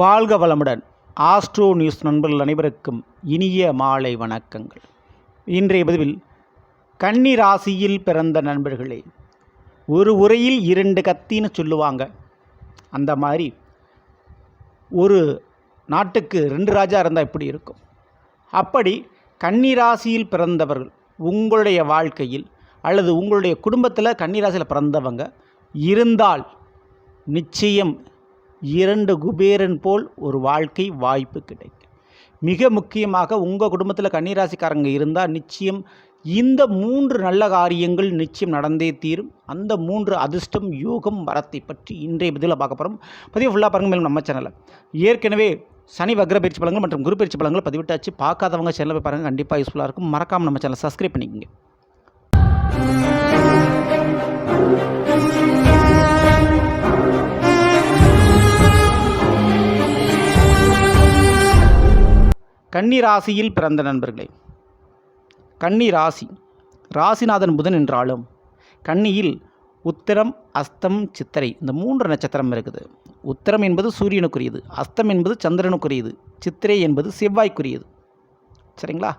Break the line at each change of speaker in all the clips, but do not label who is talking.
வாழ்க வளமுடன். Astro news நண்பர்கள் அனைவருக்கும் இனிய மாலை வணக்கங்கள். இன்றைய பதிவில் கன்னி ராசியில் பிறந்த நண்பர்களே ஒரு உரையில் இரண்டு கத்தின்னு சொல்லுவாங்க. அந்த மாதிரி ஒரு நாட்டுக்கு ரெண்டு ராஜா இருந்தால் எப்படி இருக்கும். அப்படி கன்னி ராசியில் பிறந்தவர்கள் உங்களுடைய வாழ்க்கையில் அல்லது உங்களுடைய குடும்பத்தில் கன்னி ராசியில் பிறந்தவங்க இருந்தால் நிச்சயம் இரண்டு குபேரன் போல் ஒரு வாழ்க்கை வாய்ப்பு கிடைக்கும். மிக முக்கியமாக உங்கள் குடும்பத்தில் கன்னிராசிக்காரங்க இருந்தால் நிச்சயம் இந்த மூன்று நல்ல காரியங்கள் நிச்சயம் நடந்தே தீரும். அந்த மூன்று அதிர்ஷ்டம் யோகம் வரத்தை பற்றி இன்றைய பதிவில் பார்க்க போகிறோம் பதிவு ஃபுல்லாக பாருங்கள் மேலும் நம்ம சேனலில் ஏற்கனவே சனி வக்ர பயிற்சி பலங்கள் மற்றும் குரு பயிற்சி பலங்களை பதிவிட்டாச்சு. பார்க்காதவங்க சேனலில் போய் பாருங்கள் கண்டிப்பாக யூஸ்ஃபுல்லாக இருக்கும். மறக்காமல் நம்ம சேனலை சப்ஸ்கிரைப் பண்ணிக்கோங்க. கன்னி ராசியில் பிறந்த நண்பர்களே கன்னி ராசி ராசிநாதன் புதன் என்றாலும் கன்னியில் உத்திரம் அஸ்தம் சித்திரை இந்த மூன்று நட்சத்திரம் இருக்குது. உத்திரம் என்பது சூரியனுக்குரியது அஸ்தம் என்பது சந்திரனுக்குரியது சித்திரை என்பது செவ்வாய்க்குரியது. சரிங்களா?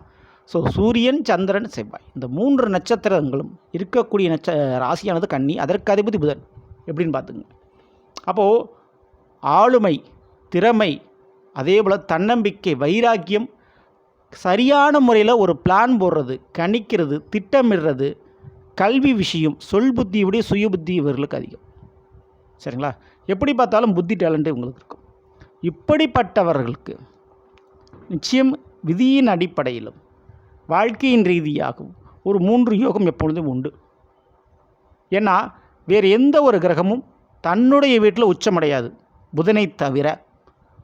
ஸோ சூரியன் சந்திரன் செவ்வாய் இந்த மூன்று நட்சத்திரங்களும் இருக்கக்கூடிய நட்ச ராசியானது கன்னி அதற்கு அதிபதி புதன். எப்படின்னு பார்த்துங்க. அப்போது ஆளுமை திறமை அதே போல் தன்னம்பிக்கை வைராக்கியம் சரியான முறையில் ஒரு பிளான் போடுறது கணிக்கிறது திட்டமிடுறது கல்வி விஷயம் சொல் புத்தியுடைய சுய புத்தி இவர்களுக்கு அதிகம். சரிங்களா? எப்படி பார்த்தாலும் புத்தி டேலண்ட்டு உங்களுக்கு இருக்கும். இப்படிப்பட்டவர்களுக்கு நிச்சயம் விதியின் அடிப்படையிலும் வாழ்க்கையின் ரீதியாகவும் ஒரு மூன்று யோகம் எப்பொழுதும் உண்டு. ஏன்னா வேறு எந்த ஒரு கிரகமும் தன்னுடைய வீட்டில் உச்சமடையாது. புதனை தவிர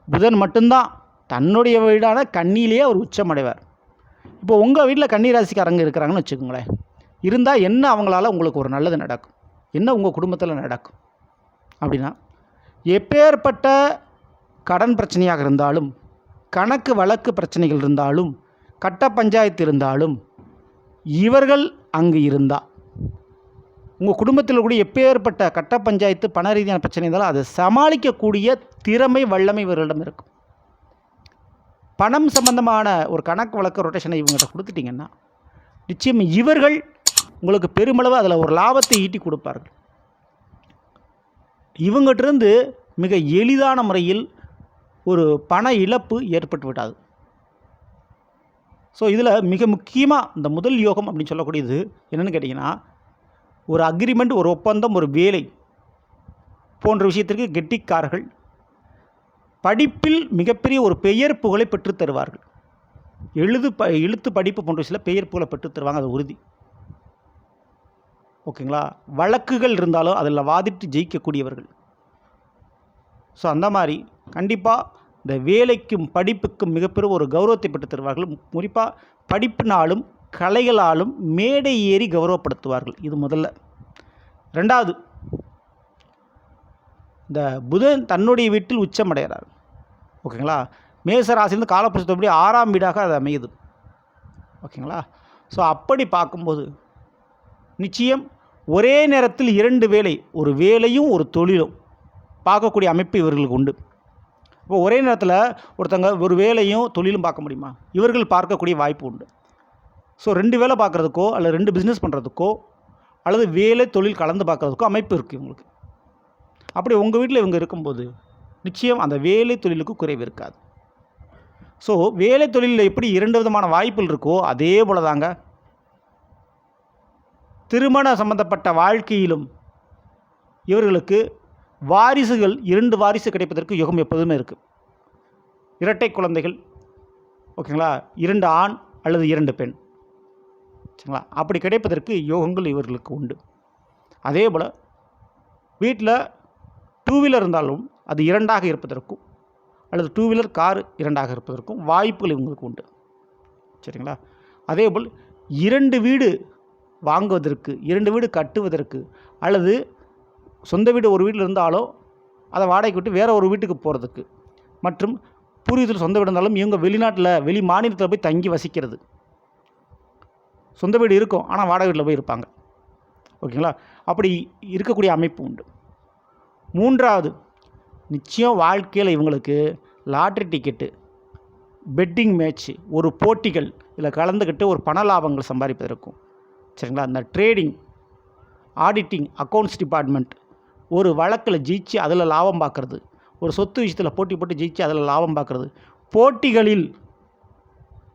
புதன் மட்டும்தான் தன்னுடைய வீடான கண்ணிலேயே அவர் உச்சமடைவார். இப்போ உங்கள் வீட்டில் கன்னி ராசிக்காரங்க இருக்கிறாங்கன்னு வச்சுக்கோங்களேன். இருந்தால் என்ன அவங்களால உங்களுக்கு ஒரு நல்லது நடக்கும்? என்ன உங்கள் குடும்பத்தில் நடக்கும்? அப்படின்னா எப்பேற்பட்ட கடன் பிரச்சனையாக இருந்தாலும் கணக்கு வழக்கு பிரச்சனைகள் இருந்தாலும் கட்ட பஞ்சாயத்து இருந்தாலும் இவர்கள் அங்கு இருந்தால் உங்கள் குடும்பத்தில் கூட எப்பேற்பட்ட கட்ட பஞ்சாயத்து பண ரீதியான பிரச்சனை இருந்தாலும் அதை சமாளிக்கக்கூடிய திறமை வல்லமை இவர்களிடம் இருக்கும். பணம் சம்பந்தமான ஒரு கணக்கு வழக்கு ரொட்டேஷனை இவங்ககிட்ட கொடுத்துட்டிங்கன்னா நிச்சயம் இவர்கள் உங்களுக்கு பெருமளவு அதில் ஒரு லாபத்தை ஈட்டி கொடுப்பார்கள். இவங்ககிட்டருந்து மிக எளிதான முறையில் ஒரு பண இழப்பு ஏற்பட்டு விடாது ஸோ இதில் மிக முக்கியமாக இந்த முதல் யோகம் அப்படின்னு சொல்லக்கூடியது என்னென்னு கேட்டிங்கன்னா ஒரு அக்ரிமெண்ட் ஒரு ஒப்பந்தம் ஒரு வேலை போன்ற விஷயத்திற்கு கெட்டிக்காரர்கள் படிப்பில் மிகப்பெரிய ஒரு பெயர் புகழை பெற்றுத் தருவார்கள். எழுது ப எழுத்து படிப்பு போன்ற சில பெயர் புகழை பெற்றுத் தருவாங்க அது உறுதி. ஓகேங்களா வழக்குகள் இருந்தாலும் அதில் வாதிட்டு ஜெயிக்கக்கூடியவர்கள். ஸோ அந்த மாதிரி கண்டிப்பாக இந்த வேலைக்கும் படிப்புக்கும் மிகப்பெரிய ஒரு கௌரவத்தை பெற்றுத் தருவார்கள். குறிப்பாக படிப்பினாலும் கலைகளாலும் மேடை ஏறி கௌரவப்படுத்துவார்கள். இது முதல்ல. ரெண்டாவது இந்த புதன் தன்னுடைய வீட்டில் உச்சமடைகிறார். ஓகேங்களா? மேசராசிலேருந்து ராசிலேருந்து ஆறாம் வீடாக அது அமையுது. ஓகேங்களா? ஸோ அப்படி பார்க்கும்போது நிச்சயம் ஒரே நேரத்தில் இரண்டு வேலை ஒரு வேலையும் ஒரு தொழிலும் பார்க்கக்கூடிய அமைப்பு இவர்களுக்கு உண்டு. இப்போ ஒரே நேரத்தில் ஒருத்தங்க ஒரு வேலையும் தொழிலும் பார்க்க முடியுமா? இவர்கள் பார்க்கக்கூடிய வாய்ப்பு உண்டு. ஸோ ரெண்டு வேலை பார்க்குறதுக்கோ அல்லது ரெண்டு பிஸ்னஸ் பண்ணுறதுக்கோ அல்லது வேலை தொழில் கலந்து பார்க்குறதுக்கோ அமைப்பு இருக்குது இவங்களுக்கு. அப்படி உங்கள் வீட்டில் இவங்க இருக்கும்போது நிச்சயம் அந்த வேலை தொழிலுக்கு குறைவு இருக்காது. ஸோ வேலை தொழிலில் எப்படி இரண்டு விதமான வாய்ப்புகள் இருக்கோ அதே போல தாங்க. திருமண சம்பந்தப்பட்ட வாழ்க்கையிலும் இவர்களுக்கு வாரிசுகள் இரண்டு வாரிசு கிடைப்பதற்கு யுகம் எப்போதுமே இருக்குது இரட்டை குழந்தைகள் ஓகேங்களா? இரண்டு ஆண் அல்லது இரண்டு பெண். சரிங்களா? அப்படி கிடைப்பதற்கு யோகங்கள் இவர்களுக்கு உண்டு. அதே போல் வீட்டில் டூ வீலர் இருந்தாலும் அது இரண்டாக இருப்பதற்கும் அல்லது டூ வீலர் கார் இரண்டாக இருப்பதற்கும் வாய்ப்புகள் இவங்களுக்கு உண்டு. சரிங்களா? அதேபோல் இரண்டு வீடு வாங்குவதற்கு இரண்டு வீடு கட்டுவதற்கு அல்லது சொந்த வீடு ஒரு வீட்டில் இருந்தாலோ அதை வாடகைக்கு விட்டு வேறு ஒரு வீட்டுக்கு போகிறதுக்கு மற்றும் பூர்வீகத்தில் சொந்த வீடு இருந்தாலும் இவங்க வெளிநாட்டில் வெளி மாநிலத்தில் போய் தங்கி வசிக்கிறது. சொந்த வீடு இருக்கும் ஆனால் வாடகை வீட்டில் போய் இருப்பாங்க. ஓகேங்களா அப்படி இருக்கக்கூடிய அமைப்பு உண்டு. மூன்றாவது நிச்சயம் வாழ்க்கையில் இவங்களுக்கு லாட்ரி டிக்கெட்டு பெட்டிங் மேட்ச்சு ஒரு போட்டிகள் இதில் கலந்துக்கிட்டு ஒரு பண லாபங்கள் சம்பாதிப்பதற்கும். சரிங்களா? அந்த ட்ரேடிங் ஆடிட்டிங் அக்கௌண்ட்ஸ் டிபார்ட்மெண்ட் ஒரு வழக்கில் ஜெயிச்சு அதில் லாபம் பார்க்குறது ஒரு சொத்து விஷயத்தில் போட்டி போட்டு ஜெயிச்சு அதில் லாபம் பார்க்குறது. போட்டிகளில்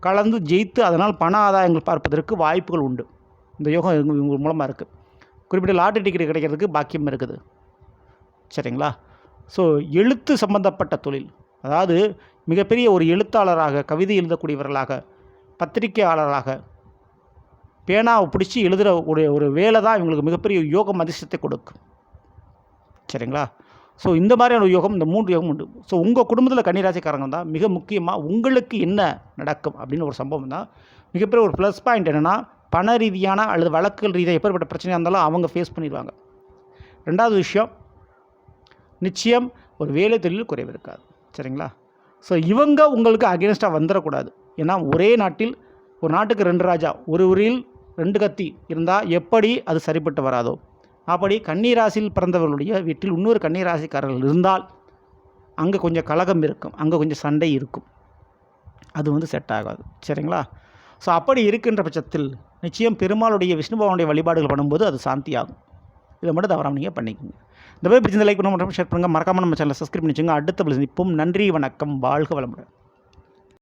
கலந்து ஜெயித்து அதனால் பண ஆதாயங்கள் பார்ப்பதற்கு வாய்ப்புகள் உண்டு. இந்த யோகம் இவங்க இவங்க மூலமாக இருக்குது குறிப்பிட்ட லாட்டரி டிக்கெட் கிடைக்கிறதுக்கு பாக்கியம் இருக்குது. சரிங்களா? ஸோ எழுத்து சம்பந்தப்பட்ட தொழில். அதாவது மிகப்பெரிய ஒரு எழுத்தாளராக கவிதை எழுதக்கூடியவர்களாக பத்திரிகையாளராக பேனாவை பிடிச்சி எழுதுகிற ஒரு ஒரு வேலை தான் இவங்களுக்கு மிகப்பெரிய யோகம் அதிர்ஷ்டத்தை கொடுக்கும். சரிங்களா? ஸோ இந்த மாதிரியான யோகம் இந்த மூன்று யோகம் உண்டு. ஸோ உங்கள் குடும்பத்தில் கன்னிராசிக்காரங்க தான் மிக முக்கியமாக உங்களுக்கு என்ன நடக்கும் அப்படின்னு ஒரு சம்பவம் தான் மிகப்பெரிய ஒரு ப்ளஸ் பாயிண்ட் என்னென்னா பண ரீதியான அல்லது வழக்குகள் ரீதியாக எப்பேற்பட்ட பிரச்சனையாக இருந்தாலும் அவங்க ஃபேஸ் பண்ணிடுவாங்க. ரெண்டாவது விஷயம் நிச்சயம் ஒரு வேலை தொழில் குறைவு இருக்காது. சரிங்களா? ஸோ இவங்க உங்களுக்கு அகேன்ஸ்டாக வந்துடக்கூடாது ஏன்னா ஒரே நாட்டில் ஒரு நாட்டுக்கு ரெண்டு ராஜா ஒரு ஊரில் ரெண்டு கத்தி இருந்தால் எப்படி அது சரிப்பட்டு வராதோ? அப்படி கன்னிராசியில் பிறந்தவர்களுடைய வீட்டில் இன்னொரு கன்னிராசிக்காரர்கள் இருந்தால் அங்கே கொஞ்சம் கலகம் இருக்கும் அங்கே கொஞ்சம் சண்டை இருக்கும். அது வந்து செட் ஆகாது. சரிங்களா? ஸோ அப்படி இருக்கின்ற பட்சத்தில் நிச்சயம் பெருமாளுடைய விஷ்ணு பகவானுடைய வழிபாடுகள் பண்ணும்போது அது சாந்தி ஆகும் இதை மட்டும் தவறாமல் நீங்கள் பண்ணிக்கோங்க. இந்த மாதிரி பிடிச்சிருந்த லைக் பண்ண மட்டும் ஷேர் பண்ணுங்கள் மறக்காமல் நம்ம சேனலை சப்ஸ்கிரைப் பண்ணி வச்சுங்க அடுத்த சந்திப்போம். நன்றி வணக்கம் வாழ்க வளமுடன்.